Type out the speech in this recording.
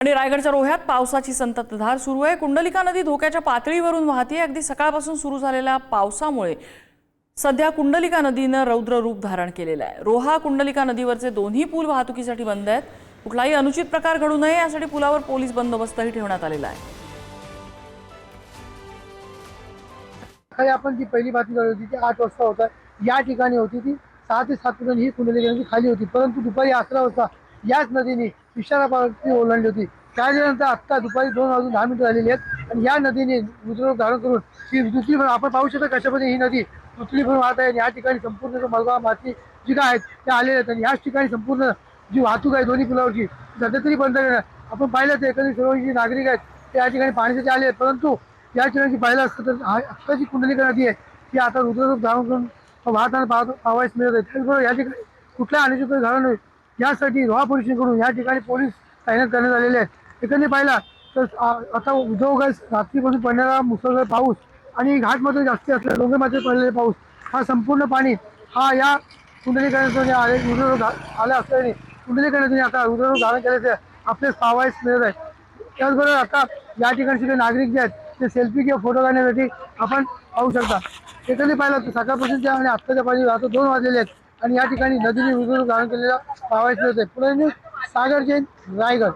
आणि रायगडच्या रोह्यात पावसाची संततधार सुरू आहे. कुंडलिका नदी धोक्याच्या पातळीवरून वाहते. अगदी सकाळपासून सुरू झालेल्या पावसामुळे सध्या कुंडलिका नदीनं रौद्र रूप धारण केलेलं आहे. रोहा कुंडलिका नदीवरचे दोन्ही पूल वाहतुकीसाठी बंद आहेत. कुठलाही अनुचित प्रकार घडू नये यासाठी पुलावर पोलीस बंदोबस्तही ठेवण्यात आलेला आहे. सकाळी आपण जी पहिली बातमी झाली होती ती आठ वाजता होता. या ठिकाणी होती ती. सहा ते सात पर्यंत ही कुंडली नदी खाली होती. परंतु दुपारी अकरा वाजता याच नदीने इशारा पावती ओलांडली होती. त्यानंतर आत्ता दुपारी दोन वाजून दहा मिनिटं झालेली आहेत. आणि या नदीने रुद्ररूप धारण करून ही दुसरी पण आपण पाहू शकतो कशामध्ये ही नदी दुसरी पण वाहत आहे. आणि या ठिकाणी संपूर्ण जो मलबा माती जी काय आहेत त्या आलेल्या आहेत. आणि याच ठिकाणी संपूर्ण जी वाहतूक आहे दोन्ही पुलावरची सध्या तरी बंद करणार आपण पाहिलं तर एकंदरीत सर्व जे नागरिक आहेत ते या ठिकाणी पाण्यासाठी आले आहेत. परंतु या ठिकाणी पाहिलं असतं तर हा- आत्ता जी कुंडलिका नदी आहे. ती आता रुद्ररूप धारण करून वाहताना पाहत पाहावयास मिळत आहे. त्याचबरोबर या ठिकाणी कुठल्या अनुचित घडू नाही यासाठी रोहा पोलिसांकडून या ठिकाणी पोलीस तैनात करण्यात आलेले आहेत. ठिकाणी पाहिला तर आता आता उद्योगास रात्रीपासून पडणारा मुसळधार पाऊस आणि घाटमध्ये जास्ती असलेला डोंगरमध्ये पडलेला पाऊस. हा संपूर्ण पाणी हा या कुंडलीकरणातून आले रुद्ररूप धा- आला असल्याने कुंडलीकरणातून आता रुद्ररूप धारण केल्याचे आपले पाहावयास मिळत आहे. त्याचबरोबर आता या ठिकाणचे जे नागरिक जे आहेत ते सेल्फी किंवा फोटो काढण्यासाठी आपण पाहू शकता. एकंदरीत पाहिलं तर सकाळपासूनच्या आणि आत्ताच्या पाणी आता दोन वाजलेले आहेत. आणि या ठिकाणी नदीने विजून धारण केलेला पावायचे होते आहे पुढे न्यूज सागर जैन रायगड.